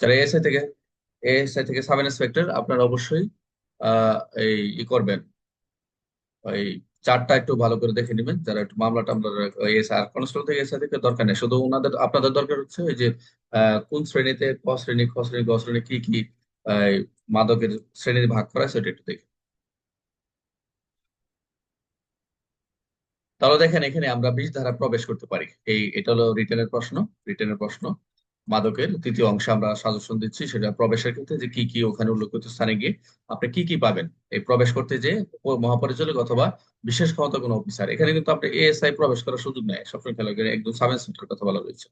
যারা এএসআই থেকে এএসআই থেকে সাব ইন্সপেক্টর আপনারা অবশ্যই এই ই করবেন। ওই চারটা একটু ভালো করে দেখে নেবেন, যারা একটু মামলা টামলা এসআই আর কনস্টেবল থেকে এসআই থেকে দরকার নেই। শুধু ওনাদের, আপনাদের দরকার হচ্ছে ওই যে কোন শ্রেণীতে, ক শ্রেণি, খ শ্রেণি, গ শ্রেণি, কি কি মাদকের শ্রেণি ভাগ করা সেটা একটু দেখে। তাহলে দেখেন, এখানে আমরা বিষ ধারা প্রবেশ করতে পারি। এই, এটা হলো রিটেনের প্রশ্ন রিটেনের প্রশ্ন। মাদকের তৃতীয় অংশে আমরা সাজেশন দিচ্ছি, সেটা প্রবেশের ক্ষেত্রে যে কি কি ওখানে উল্লেখিত স্থানে গিয়ে আপনি কি কি পাবেন। এই প্রবেশ করতে যে মহাপরিচালক অথবা বিশেষ ক্ষমতা কোনো অফিসার এখানে কিন্তু আপনি এএসআই প্রবেশ করার সুযোগ নেই, সবসময় রাখবেন, একদম সাব ইন্সপেক্টর কথা বলা রয়েছে।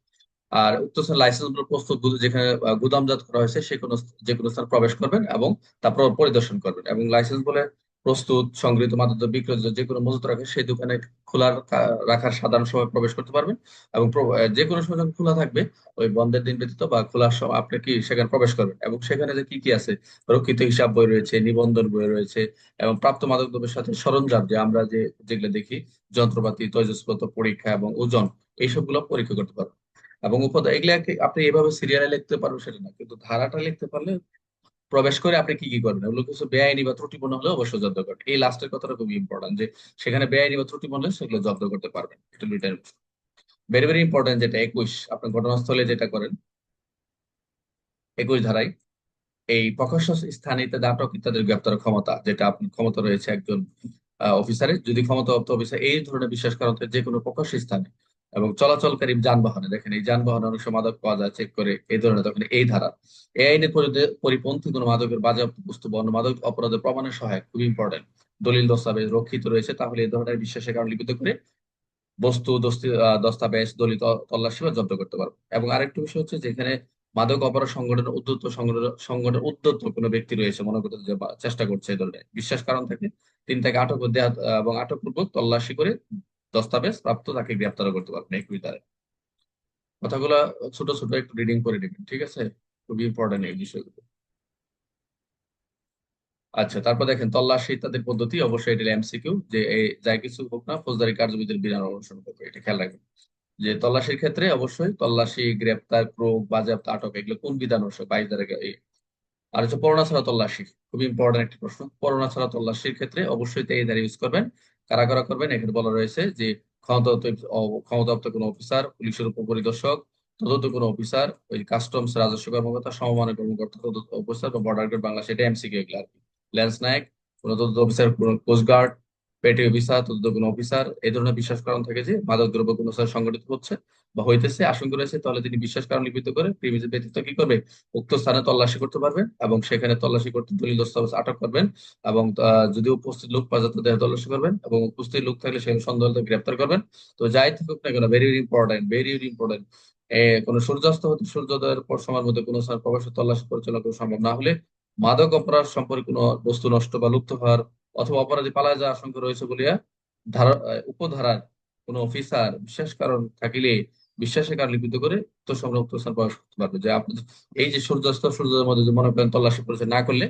আর উক্ত লাইসেন্সগুলো প্রস্তুত যেখানে গুদামজাত করা হয়েছে সে কোনো যে কোনো স্থান প্রবেশ করবেন এবং তারপর পরিদর্শন করবেন এবং লাইসেন্স বলে প্রস্তুত, সংগৃহীত মাদক বিক্রয় যে কোনো মজুত রাখে সেই দোকানে খোলা রাখার সাধারণ সময় প্রবেশ করতে পারবেন এবং যে কোনো সময় যখন খোলা থাকবে, ওই বন্ধের দিন ব্যতীত বা খোলার সময় আপনি কি সেখানে প্রবেশ করবেন এবং সেখানে যে কি কি আছে, রক্ষিত হিসাব বই রয়েছে, নিবন্ধন বই রয়েছে এবং প্রাপ্ত মাদক দ্রব্যের সাথে সরঞ্জাম যে আমরা যে, যেগুলো দেখি, যন্ত্রপাতি, তৈজসপত্র, পরীক্ষা এবং ওজন এইসবগুলো পরীক্ষা করতে পারবেন। এবং উপর এগুলা আপনি এভাবে সিরিয়ালে লিখতে পারবেন সেটা না, কিন্তু ধারাটা লিখতে পারলে প্রবেশ করে আপনি কি কি করবেন? ওগুলো কিছু বেআইনি বা ত্রুটিপূর্ণ হলে অবশ্যই জব্দ করবেন এই লাস্টের কথাটা খুবই ইম্পর্টেন্ট যে, সেখানে বেআইনি বা ত্রুটিপূর্ণ হলে সেগুলো জব্দ করতে পারবেন। ভেরি ভেরি ইম্পর্টেন্ট যেটা, একুশ। আপনি ঘটনাস্থলে যেটা করেন, একুশ ধারায়, এই প্রকাশ্য স্থানে ইত্যাদি আটক ইত্যাদির গ্রেপ্তার ক্ষমতা, যেটা আপনার ক্ষমতা রয়েছে একজন অফিসারের যদি ক্ষমতাপ্রাপ্ত অফিসার, এই ধরনের বিশ্বাস করা যে কোনো প্রকাশ্য স্থানে এবং চলাচলকারী যানবাহনে। দেখেন, এই যানবাহনে অনেক সময় মাদক পাওয়া যায়, চেক করে এই ধরনের তখন এই ধারা। এই আইনের পরি- পরিপন্থী কোনো মাদকের বাজেয়াপ্ত বস্তু বা অন্য মাদক অপরাধের প্রমাণের সহায়ক, খুবই ইম্পর্টেন্ট দলিল, দস্তাবেজ রক্ষিত রয়েছে, তাহলে এই ধরনের বিশ্বাসের কারণ লিপিত করে বস্তু দস্তাবেজ দলিত তল্লাশি বা জব্দ করতে পারব। এবং আরেকটি বিষয় হচ্ছে যেখানে মাদক অপরাধ সংগঠনের উদ্যত সংগঠন, সংগঠনের উদ্যত কোনো ব্যক্তি রয়েছে, মনে করতে চেষ্টা করছে এই ধরনের। বিশ্বাস কারণ থাকে, তিনি তাকে আটক এবং আটক পূর্বক তল্লাশি করে দস্তাবেজ প্রাপ্ত, তাকে গ্রেপ্তার করতে পারবেন এই কুইতারে। কথাগুলো ছোট ছোট একটু রিডিং করে নেবেন, ঠিক আছে? খুবই ইম্পর্টেন্ট এই বিষয়গুলো। আচ্ছা তারপর দেখেন, তল্লাশি ইত্যাদির পদ্ধতি, অবশ্যই এটা এমসিকিউ যে যাই কিছু হোক না, ফৌজদারি কার্যবিধির বিধান অনুসরণ করবে এটা খেয়াল রাখবেন। যে তল্লাশির ক্ষেত্রে অবশ্যই তল্লাশি, গ্রেপ্তার, ক্রোক, বাজেয়াপ্ত, আটক, এগুলো কোন বিধান অনুসারে বাইশ এই আর হচ্ছে পরোয়ানা ছাড়া তল্লাশি, খুবই ইম্পর্টেন্ট একটি প্রশ্ন। পরোয়ানা ছাড়া তল্লাশির ক্ষেত্রে অবশ্যই এই ধারা ইউজ করবেন। কারা কারা করবেন। এখানে বলা রয়েছে যে ক্ষমতাপ্রাপ্ত ক্ষমতাপ্ত কোনো অফিসার, পুলিশের উপপরিদর্শক তদন্ত কোনো অফিসার, ওই কাস্টমস, রাজস্ব কর্মকর্তা, সমমানের কর্মকর্তা, তদন্ত অফিসার বা বর্ডার গার্ড, বাংলাদেশ, এটা এমসিকিউ এগুলো আর কি। ল্যান্স নায়ক, কোনো তদন্ত অফিসার, কোনো কোস্টগার্ড পেটি অফিসার তদন্ত কোনো অফিসার এই ধরনের বিশ্বাস কারণ থাকে যে মাদক দ্রব্য কোনো স্থানে সংগঠিত হচ্ছে বা হইতেছে, আশঙ্কা রয়েছে, তাহলে তিনি বিশ্বাস কারণ লিপিত করে প্রিমিসের ব্যতীত কি করবে? উক্ত স্থানে তল্লাশি করতে পারবেন এবং সেখানে তল্লাশি করতে দলিল দস্তাবেজ আটক করবেন এবং যদি উপস্থিত লোক পাওয়া যায় তো দেহ তল্লাশি করবেন এবং উপস্থিত লোক থাকলে সেখানে সন্দেহ গ্রেপ্তার করবেন। তো যাই থাকুক না কেন ভেরি ইম্পর্টেন্ট ভেরি ইম্পর্টেন্ট কোনো সূর্যাস্ত হতে সূর্যোদয়ের পর সময়ের মধ্যে কোনো স্থান প্রবেশ তল্লাশি পরিচালনা করা সম্ভব না হলে মাদক অপরাধ সম্পর্কে কোনো বস্তু নষ্ট বা লুপ্ত হওয়ার অথবা অপরাধী পালায় যাওয়ার আশঙ্কা রয়েছে বলিয়া ধারা উপধারার কোনো অফিসার বিশেষ কারণ থাকিলে বিশ্বাসের কারণ লিপিত করে উক্ত স্থান প্রবেশ করতে পারবে। যে আপনি এই যে সূর্যাস্ত সূর্যোদয়ের মধ্যে যে মনে করেন তল্লাশি পরিচয় না করলে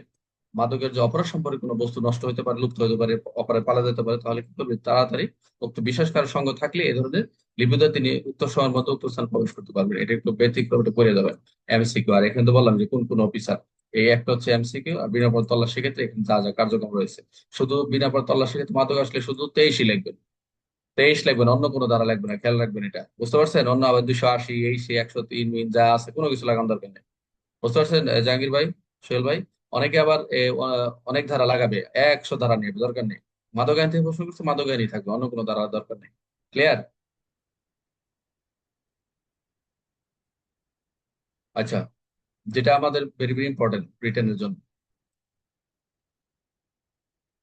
মাদকের যে অপরাধ সম্পর্কে কোনো বস্তু নষ্ট হতে পারে, লুপ্ত হতে পারে, অপরাধ পালা যেতে পারে, তাহলে কি করবে? তাড়াতাড়ি উক্ত বিশ্বাস বিশ্বাসকার সঙ্গ থাকলে এই ধরনের লিপিত তিনি উত্তর সময়ের মতো উক্ত স্থান প্রবেশ করতে পারবেন। এটা একটু ব্যতিক্রম করে দেবেন। এমসিকিউ আর এখানে তো বললাম যে কোন কোন অফিসার এই একটা হচ্ছে এমসিকিউ আর বিনা পর ক্ষেত্রে যা যা কার্যক্রম রয়েছে। শুধু বিনা পর তল্লাশি ক্ষেত্রে মাদক আসলে শুধু তেইশই লিখবেন তেইশ লিখবেন অন্য কোনো দ্বারা লাগবে না, খেয়াল রাখবেন এটা। বুঝতে পারছেন? অন্য আবার দুশো আশি এই সে একশো তিন, মিন, যা আছে, কোনো কিছু লাগানোর দরকার নেই। বুঝতে পারছেন জাহাঙ্গীর ভাই, সোহেল ভাই? অনেকে আবার অনেক ধারা লাগাবে, একশো ধারা নেবে দরকার নেই। মাদক আইন থেকে প্রশ্ন করছে, মাদক আইনই থাকবে, অন্য কোনো ধারা দরকার নেই। ক্লিয়ার আচ্ছা। যেটা আমাদের ভেরি ভেরি ইম্পর্টেন্ট ব্রিটেনের জন্য।